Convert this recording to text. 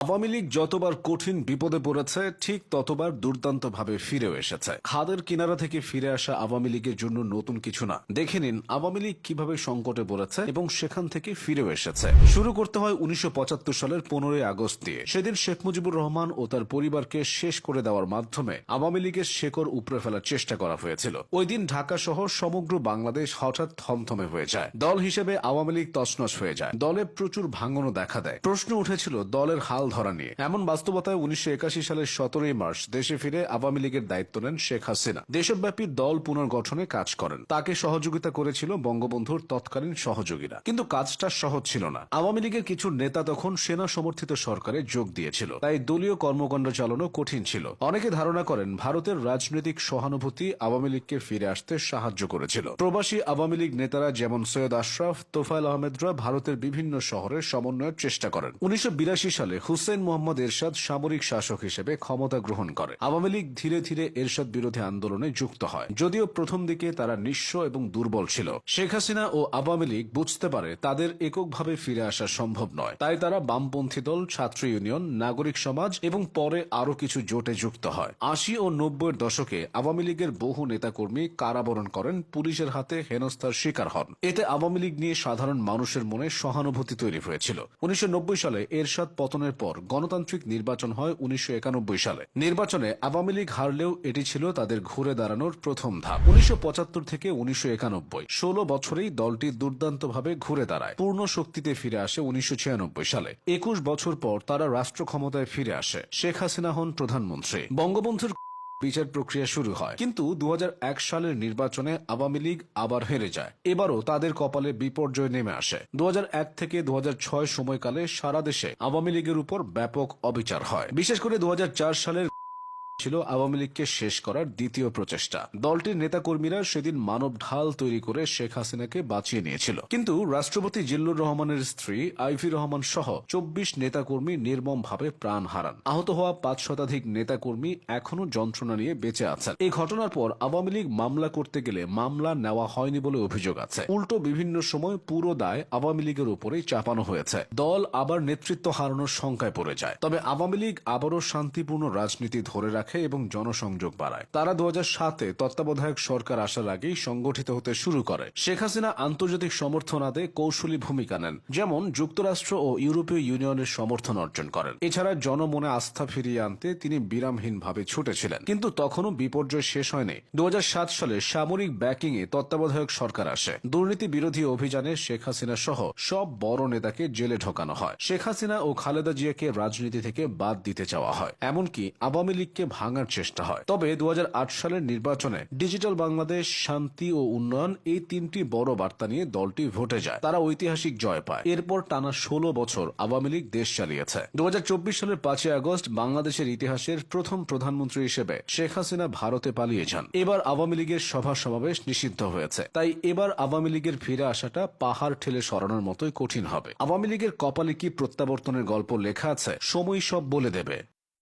আওয়ামী লীগ যতবার কঠিন বিপদে পড়েছে, ঠিক ততবার দুর্দান্তভাবে ফিরেও এসেছে। খাদের কিনারা থেকে ফিরে আসা আওয়ামী লীগের জন্য নতুন কিছু না। দেখে নিন আওয়ামী লীগ কীভাবে সংকটে পড়েছে এবং সেখান থেকে ফিরেও এসেছে। শুরু করতে হয় উনিশশো পঁচাত্তর সালের পনেরোই আগস্ট দিয়ে। সেদিন শেখ মুজিবুর রহমান ও তার পরিবারকে শেষ করে দেওয়ার মাধ্যমে আওয়ামী লীগের শেকড় উপড়ে ফেলার চেষ্টা করা হয়েছিল। ওই দিন ঢাকা সহ সমগ্র বাংলাদেশ হঠাৎ থমথমে হয়ে যায়। দল হিসেবে আওয়ামী লীগ তছনছ হয়ে যায়। দলে প্রচুর ভাঙনও দেখা দেয়। প্রশ্ন উঠেছিল, দলের হাল ধরা নিয়ে। এমন বাস্তবতায় উনিশশো একাশি সালের সতেরোই মার্চ দেশে ফিরে আওয়ামী লীগের দায়িত্ব নেন শেখ হাসিনা। দেশব্যাপী দল পুনর্গঠনে কাজ করেন। তাকে সহযোগিতা করেছিল বঙ্গবন্ধুর তৎকালীন সহযোগীরা। কিন্তু কাজটা সহজ ছিল না। আওয়ামী লীগের কিছু নেতা তখন সেনা সমর্থিত সরকারে যোগ দিয়েছিল। তাই দলীয় কর্মকাণ্ড চালানো কঠিন ছিল। অনেকে ধারণা করেন ভারতের রাজনৈতিক সহানুভূতি আওয়ামী লীগকে ফিরে আসতে সাহায্য করেছিল। প্রবাসী আওয়ামী লীগ নেতারা যেমন সৈয়দ আশরাফ, তোফায়েল আহমেদরা ভারতের বিভিন্ন শহরে সমন্বয়ের চেষ্টা করেন। উনিশশো বিরাশি সালে হুসেন মোহাম্মদ এরশাদ সামরিক শাসক হিসেবে ক্ষমতা গ্রহণ করে। আওয়ামী লীগ ধীরে ধীরে এরশাদ বিরোধী আন্দোলনে যুক্ত হয়। যদিও প্রথম দিকে তারা নিঃস্ব এবং দুর্বল ছিল। শেখ হাসিনা ও আওয়ামী লীগ বুঝতে পারে তাদের এককভাবে ফিরে আসা সম্ভব নয়। তাই তারা বামপন্থী দল, ছাত্র ইউনিয়ন, নাগরিক সমাজ এবং পরে আরও কিছু জোটে যুক্ত হয়। আশি ও নব্বইয়ের দশকে আওয়ামী লীগের বহু নেতাকর্মী কারাবরণ করেন, পুলিশের হাতে হেনস্থার শিকার হন। এতে আওয়ামী লীগ নিয়ে সাধারণ মানুষের মনে সহানুভূতি তৈরি হয়েছিল। উনিশশো নব্বই সালে এরশাদ পতনের পর গণতান্ত্রিক নির্বাচন হয় উনিশশো সালে। নির্বাচনে আওয়ামী লীগ হারলেও এটি ছিল তাদের ঘুরে দাঁড়ানোর প্রথম ধাপ। উনিশশো পঁচাত্তর থেকে উনিশশো ষোলো বছরেই দলটি দুর্দান্তভাবে ঘুরে দাঁড়ায়। পূর্ণ শক্তিতে ফিরে আসে উনিশশো ছিয়ানব্বই সালে। একুশ বছর পর তারা রাষ্ট্র ক্ষমতায় ফিরে আসে। শেখ হাসিনা হন প্রধানমন্ত্রী। বঙ্গবন্ধুর বিচার প্রক্রিয়া শুরু হয়। কিন্তু দু হাজার এক সালের নির্বাচনে আওয়ামী লীগ আবার হেরে যায়। এবারও তাদের কপালে বিপর্যয় নেমে আসে। দু হাজার এক থেকে দু হাজার ছয় সময়কালে সারা দেশে আওয়ামী লীগের উপর ব্যাপক অবিচার হয়। বিশেষ করে দু হাজার চার সালের ছিল আওয়ামী লীগকে শেষ করার দ্বিতীয় প্রচেষ্টা। দলটির নেতাকর্মীরা সেদিন মানব ঢাল তৈরি করে শেখ হাসিনাকে বাঁচিয়ে নিয়েছিল। কিন্তু রাষ্ট্রপতি জিল্লুর রহমানের স্ত্রী আইভি রহমান সহ চব্বিশ নেতাকর্মী নির্মমভাবে প্রাণ হারান। আহত হওয়া পাঁচ শতাধিক নেতাকর্মী এখনও যন্ত্রণা নিয়ে বেঁচে আছেন। এই ঘটনার পর আওয়ামী লীগ মামলা করতে গেলে মামলা নেওয়া হয়নি বলে অভিযোগ আছে। উল্টো বিভিন্ন সময় পুরো দায় আওয়ামী লীগের উপরেই চাপানো হয়েছে। দল আবার নেতৃত্ব হারানোর শঙ্কায় পড়ে যায়। তবে আওয়ামী লীগ আবারও শান্তিপূর্ণ রাজনীতি ধরে রাখে এবং জনসংযোগ বাড়ায়। তারা দু সাতে তত্ত্বাবধায়ক সরকার আসার আগেই সংগঠিত হতে শুরু করে। শেখ হাসিনা আন্তর্জাতিক সমর্থনাদে কৌশলী ভূমিকা নেন, যেমন যুক্তরাষ্ট্র ও ইউরোপীয় ইউনিয়নের সমর্থন অর্জন করেন। এছাড়া জনমনে আস্থা ফিরিয়ে আনতে তিনি বিরামহীনভাবে ছুটেছিলেন। কিন্তু তখনও বিপর্যয় শেষ হয়নি। দু হাজার সাত সালে সামরিক ব্যাকিং এ তত্ত্বাবধায়ক সরকার আসে। দুর্নীতি বিরোধী অভিযানে শেখ হাসিনা সহ সব বড় নেতাকে জেলে ঢোকানো হয়। শেখ হাসিনা ও খালেদা জিয়াকে রাজনীতি থেকে বাদ দিতে চাওয়া হয়। এমনকি আওয়ামী লীগকে ভাঙার চেষ্টা হয়। তবে দু হাজার আট সালের নির্বাচনে ডিজিটাল বাংলাদেশ, শান্তি ও উন্নয়ন এই তিনটি বড় বার্তা নিয়ে দলটি ভোটে যায়। তারা ঐতিহাসিক জয় পায়। এরপর টানা ষোলো বছর আওয়ামী লীগ দেশ চালিয়েছে। দুহাজার চব্বিশ সালের পাঁচই আগস্ট বাংলাদেশের ইতিহাসের প্রথম প্রধানমন্ত্রী হিসেবে শেখ হাসিনা ভারতে পালিয়ে যান। এবার আওয়ামী লীগের সভা সমাবেশ নিষিদ্ধ হয়েছে। তাই এবার আওয়ামী লীগের ফিরে আসাটা পাহাড় ঠেলে সরানোর মতোই কঠিন হবে। আওয়ামী লীগের কপালে কি প্রত্যাবর্তনের গল্প লেখা আছে সময় সব বলে দেবে।